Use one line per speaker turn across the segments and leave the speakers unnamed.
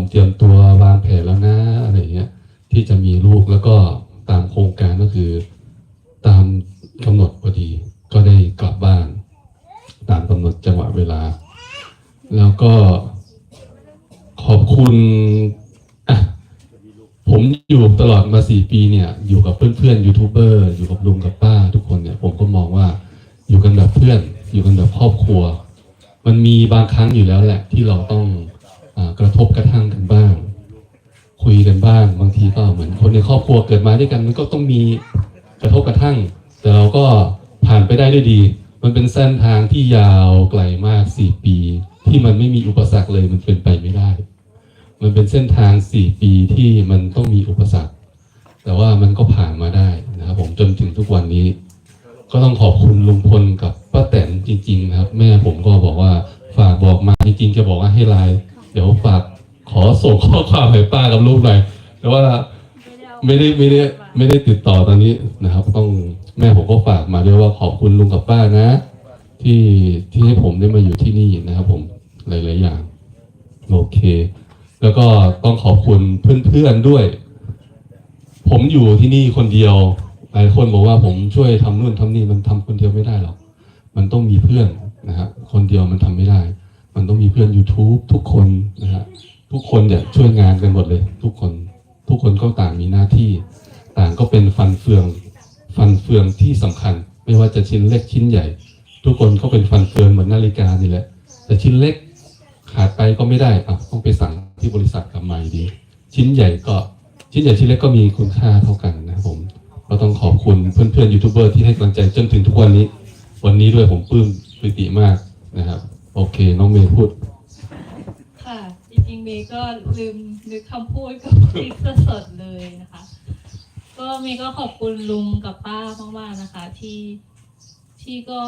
ผมเตรียมตัววางแผนแล้วนะอะไรเงี้ย ที่จะมีลูกแล้วก็ตามโครงการก็คือ ตามกำหนดพอดี ก็ได้กลับบ้าน ตามกำหนดจังหวะเวลา แล้วก็ขอบคุณอะผมอยู่ตลอดมาสี่ปีเนี่ย อยู่กับเพื่อนๆยูทูบเบอร์อยู่กับลุงกับป้า ทุกคนเนี่ย ผมก็มองว่าอยู่กันแบบเพื่อน อยู่กันแบบครอบครัว มันมีบางครั้งอยู่แล้วแหละ ที่เราต้อง กระทบกระทั่งกันบ้าง คุยกันบ้าง บางทีก็เหมือนคนในครอบครัวเกิดมาด้วยกันมันก็ต้องมีกระทบกระทั่ง แต่เราก็ผ่านไปได้ด้วยดี มันเป็นเส้นทางที่ยาวไกลมากสี่ปี ที่มันไม่มีอุปสรรคเลยมันเป็นไปไม่ได้ มันเป็นเส้นทางสี่ปีที่มันต้องมีอุปสรรค แต่ว่ามันก็ผ่านมาได้นะครับผมจนถึงทุกวันนี้ ก็ต้องขอบคุณลุงพลกับป้าแตนจริง ๆ นะครับ แม่ผมก็บอกว่าฝากบอกมาจริงๆจะบอกว่าให้ไลน์ เดี๋ยวฝากขอส่งข้อความให้ป้ากับลูกหน่อยแต่ว่าไม่ได้ไม่ได้ไม่ได้ติดต่อตอนนี้นะครับ ต้องแม่ผมก็ฝากมาด้วยว่าขอบคุณลุงกับป้านะ ที่ที่ให้ผมได้มาอยู่ที่นี่นะครับ ผมหลายๆอย่าง โอเค แล้วก็ต้องขอบคุณเพื่อนๆด้วย ผมอยู่ที่นี่คนเดียวหลายคนบอกว่าผมช่วยทำนู่นทำนี่มันทำคนเดียวไม่ได้หรอก มันต้องมีเพื่อนนะฮะคนเดียวมันทำไม่ได้ มันต้องมีเพื่อน YouTube ทุกคนนะฮะทุกคนเนี่ยช่วยงานกันหมดเลย ทุกคนทุกคนก็ต่างมีหน้าที่ ต่างก็เป็นฟันเฟือง ฟันเฟืองที่สำคัญ ไม่ว่าจะชิ้นเล็กชิ้นใหญ่ ทุกคนก็เป็นฟันเฟืองเหมือนนาฬิกานี่แหละ แต่ชิ้นเล็กขาดไปก็ไม่ได้อะต้องไปสั่งที่บริษัทกลับมาดี ชิ้นใหญ่ก็ชิ้นใหญ่ชิ้นเล็กก็มีคุณค่าเท่ากันนะครับผมก็ต้องขอบคุณเพื่อนๆยูทูบเบอร์ที่ให้กำลังใจจนถึงทุกวันนี้ วันนี้ด้วยผมปลื้มปิติมากนะครับ โอเค น้องเมย์พูด
ค่ะ จริงๆเมย์ก็ลืมนึกคำพูดกับคลิปสดๆเลยนะคะ ก็เมย์ก็ขอบคุณลุงกับป้ามากๆนะคะ ที่ที่ก็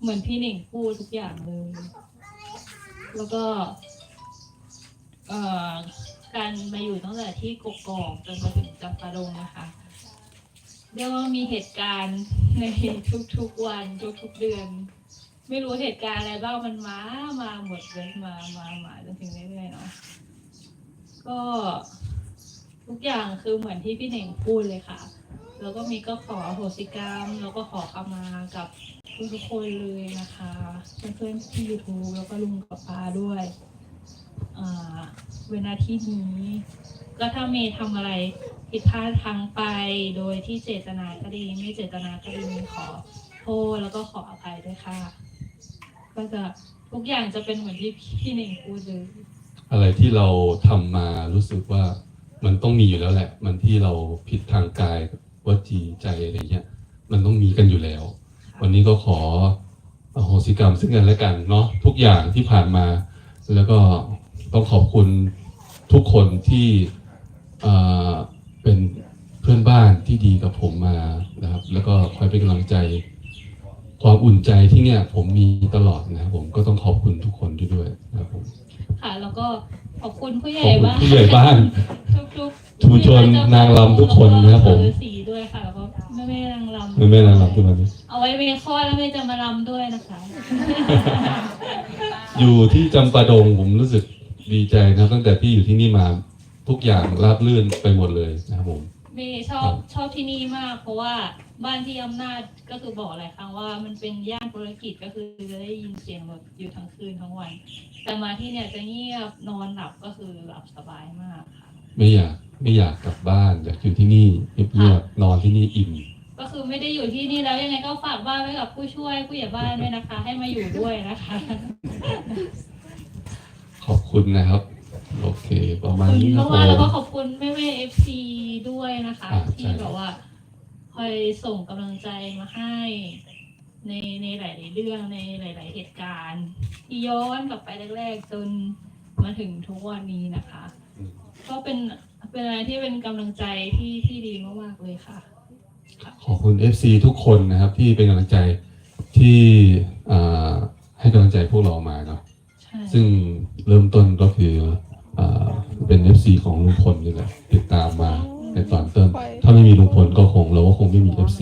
เหมือนพี่หนิงพูดทุกอย่างเลย แล้วก็เอ่อการมาอยู่ตั้งแต่ที่กกอกจนมาถึงจำปาดงนะคะเรียกว่ามีเหตุการณ์ในทุกๆวันทุกๆเดือน ไม่รู้เหตุการณ์อะไรบ้างมันมา มาหมดเลยมา มา มาจนถึงเรื่อยๆเนาะ ก็ทุกอย่างคือเหมือนที่พี่เน่งพูดเลยค่ะ แล้วก็มีก็ขอโหสิกรรม แล้วก็ขอขมากับทุกๆคนเลยนะคะ เพื่อนๆที่ยูทูบแล้วก็ลุงกับป้าด้วยอ่าเวลาที่นี้ก็ถ้าเมย์ทำอะไรผิดพลาดทางไปโดยที่เจตนาก็ดีไม่เจตนาก็ดีขอโทษแล้วก็ขออภัยด้วยค่ะ ก็จะทุกอย่างจะเป็นเหมือนที่พี่เน่งพูดเลย
อะไรที่เราทำมารู้สึกว่ามันต้องมีอยู่แล้วแหละ มันที่เราผิดทางกายวจีใจอะไรเงี้ย มันต้องมีกันอยู่แล้ว วันนี้ก็ขออโหสิกรรมซึ่งกันและกันเนาะทุกอย่างที่ผ่านมา แล้วก็ต้องขอบคุณทุกคนที่เอ่อเป็นเพื่อนบ้านที่ดีกับผมมานะครับ แล้วก็คอยเป็นกำลังใจ ความอุ่นใจที่เนี่ย ผมมีตลอดนะครับผมก็ต้องขอบคุณทุกคนด้วยนะครับผม
ค่ะ แล้วก็ขอบคุณผู้ให
ข
ญ่
อบคุณ
บ้าน
ผู้ใหญ่บ้าน
ทุกๆ
ชุมชนนางรำทุกคนนะครับผม
แล้วก็สีด้วยค่ะแล้วก็แม่แม่ๆนางรำ
ไม่ไม่นางรำขึ้นมาดิ
เอาไว้เมย์คลอดแล้วเมย์จะมารำด้วยนะคะ
อยู่ที่จำปาดงผมรู้สึกดีใจนะครับ ตั้งแต่พี่อยู่ที่นี่มาทุกอย่างราบรื่นไปหมดเลยนะครับผม
เมย์ชอบชอบที่นี่มาก เพราะว่าบ้านที่อำนาจก็คือบอกหลายครั้งว่ามันเป็นย่านธุรกิจก็คือจะได้ยินเสียงแบบอยู่ทั้งคืนทั้งวัน แต่มาที่เนี่ยจะเงียบนอนหลับก็คือหลับสบายมากค่ะ
ไม่อยากไม่อยากกลับบ้านอยากอยู่ที่นี่เงียบๆนอนที่นี่อิ่ม
ก็คือไม่ได้อยู่ที่นี่แล้วยังไงก็ฝากบ้านไว้กับผู้ช่วยผู้ใหญ่บ้านด้วยนะคะ ให้มาอยู่ด้วยนะคะ
ขอบคุณนะครับ โอเค ประมาณ
ขอบ
นี้
คุณ
ครับผมา
กๆแล้วก็ขอบคุณแม่แม่เอฟซี ด้วยนะคะ
อ่า
ที่
ใช่
แบบว่า คอยส่งกำลังใจมาให้ ในในหลาย ๆ เรื่องในหลาย ๆ เหตุการณ์ที่ย้อนกลับไปแรก ๆ จนมาถึงทุกวันนี้นะคะก็เป็นเป็นอะไรที่เป็นกำลังใจที่ที่ดีมาก ๆ เลยค่ะ
ขอบคุณ FC ทุกคนนะครับที่เป็นกำลังใจที่อ่าให้กำลังใจพวกเรามาเนาะ
ใช่
ซึ่งเริ่มต้นก็คืออ่าเป็น FC ของลุงพลนี่แหละติดตามมาในตอนต้น ถ้าไม่มีลุงพลก็คงเราก็คงไม่มี FC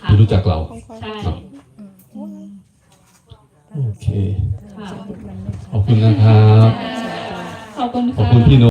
ค่ะ
ที่รู้จักเรา
ใช่
ครับ
อืม
โอเค
ค่ะ
ขอบคุณนะครับ
ขอบคุณ
ขอบ
ค่ะ
คุณพี่โน